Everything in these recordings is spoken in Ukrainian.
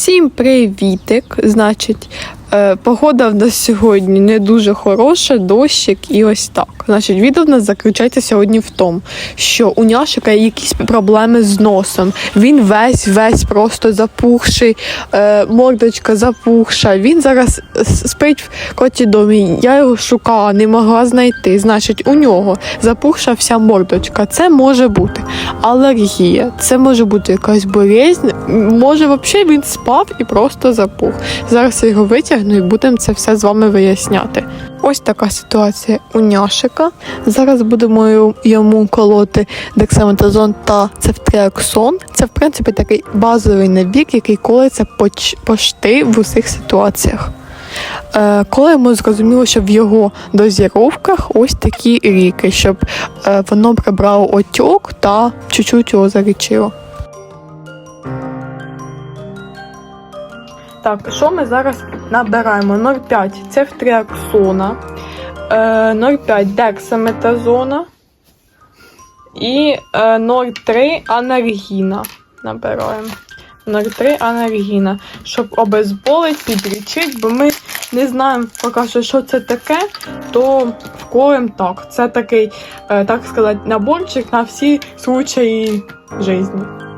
Всім привітик! Значить, погода в нас сьогодні не дуже хороша, дощик і ось так. Значить, відео в нас заключається сьогодні в тому, що у Няшика є якісь проблеми з носом. Він весь весь просто запухший, е, мордочка запухша. Він зараз спить в коті домі. Я його шукала, не могла знайти. Значить, у нього запухша вся мордочка. Це може бути алергія, це може бути якась болезнь. Може, взагалі він спав і просто запух. Зараз я його витягну і будемо це все з вами виясняти. Ось така ситуація у няшика. Зараз будемо йому колоти дексаметазон та цефтриаксон. Це, в принципі, такий базовий набір, який колиться поч- пошти в усіх ситуаціях. Е, коли ми зрозуміли, що в його дозіровках ось такі ріки, щоб е, воно прибрало отьок та чуть-чуть його залічило. Так, що ми зараз набираємо? 0,5 цефтріаксона, е, 0,5 дексаметазона і е, 0,3 анальгіна набираємо. 0,3 анальгіна, щоб обезболить, підрічить, бо ми не знаємо поки що, що це таке, то вколем так. Це такий, е, так сказати, наборчик на всі случаї житті.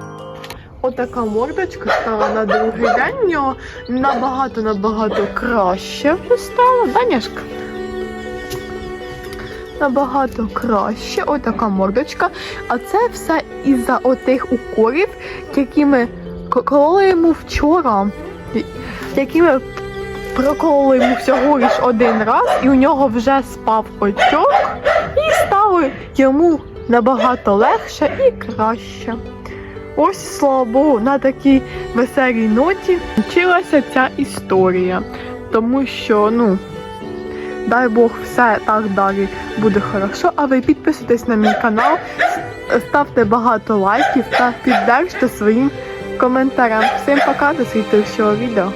Отака мордочка стала на другий день. Нього набагато-набагато краще стало. Даняшка? Набагато краще. Отака мордочка. А це все із-за отих уколів, які ми кололи йому вчора. Які ми прокололи йому всього лиш один раз, і у нього вже спав очок, і стало йому набагато легше і краще. Ось, слава Богу, на такій веселій ноті вчилася ця історія. Тому що, ну, дай Бог, все так далі буде хорошо. А ви підписуйтесь на мій канал, ставте багато лайків та піддержте своїм коментарям. Всім пока, до слідчого відео.